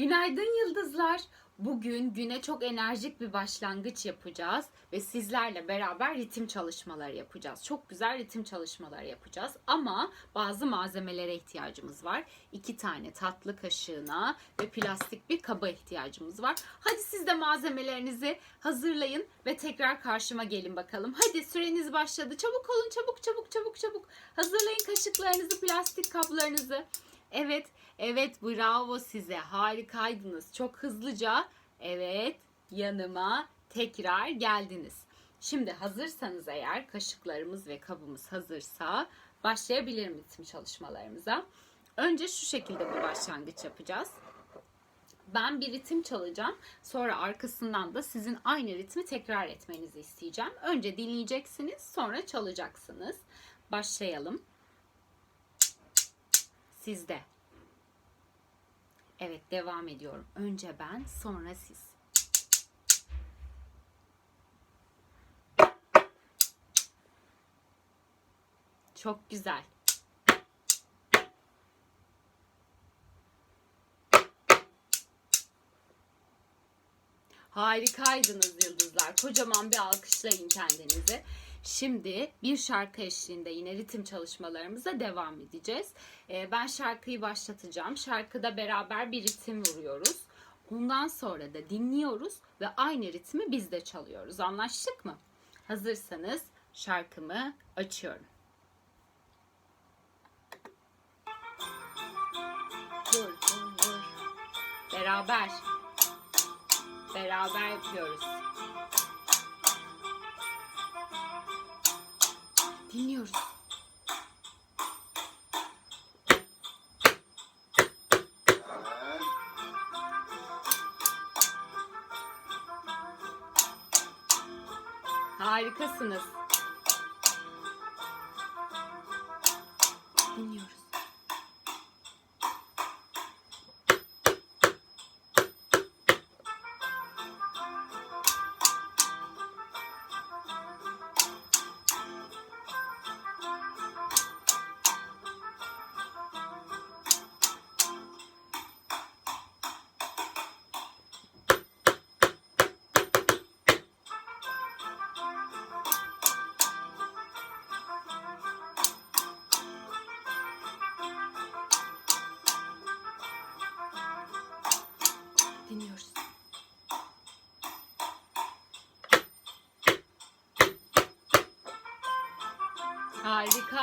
Günaydın yıldızlar. Bugün güne çok enerjik bir başlangıç yapacağız ve sizlerle beraber ritim çalışmaları yapacağız. Çok güzel ritim çalışmaları yapacağız ama bazı malzemelere ihtiyacımız var. İki tane tatlı kaşığına ve plastik bir kaba ihtiyacımız var. Hadi siz de malzemelerinizi hazırlayın ve tekrar karşıma gelin bakalım. Hadi süreniz başladı. Çabuk olun çabuk çabuk çabuk çabuk. Hazırlayın kaşıklarınızı, plastik kaplarınızı. Evet, evet bravo size. Harikaydınız. Çok hızlıca evet yanıma tekrar geldiniz. Şimdi hazırsanız eğer kaşıklarımız ve kabımız hazırsa başlayabilirim ritim çalışmalarımıza. Önce şu şekilde bir başlangıç yapacağız. Ben bir ritim çalacağım. Sonra arkasından da sizin aynı ritmi tekrar etmenizi isteyeceğim. Önce dinleyeceksiniz, sonra çalacaksınız. Başlayalım. Sizde. Evet devam ediyorum. Önce ben sonra siz. Çok güzel. Harikaydınız yıldızlar. Kocaman bir alkışlayın kendinizi. Şimdi bir şarkı eşliğinde yine ritim çalışmalarımıza devam edeceğiz. Ee, ben şarkıyı başlatacağım. Şarkıda beraber bir ritim vuruyoruz. Ondan sonra da dinliyoruz ve aynı ritmi biz de çalıyoruz. Anlaştık mı? Hazırsanız şarkımı açıyorum. Vur, vur, vur. Beraber. Beraber yapıyoruz. Dinliyoruz. Harikasınız. Dinliyoruz. Harika.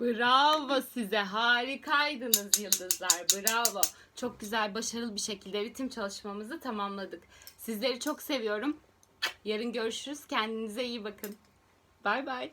Bravo size. Harikaydınız yıldızlar. Bravo. Çok güzel, başarılı bir şekilde ritim çalışmamızı tamamladık. Sizleri çok seviyorum. Yarın görüşürüz. Kendinize iyi bakın. Bay bay.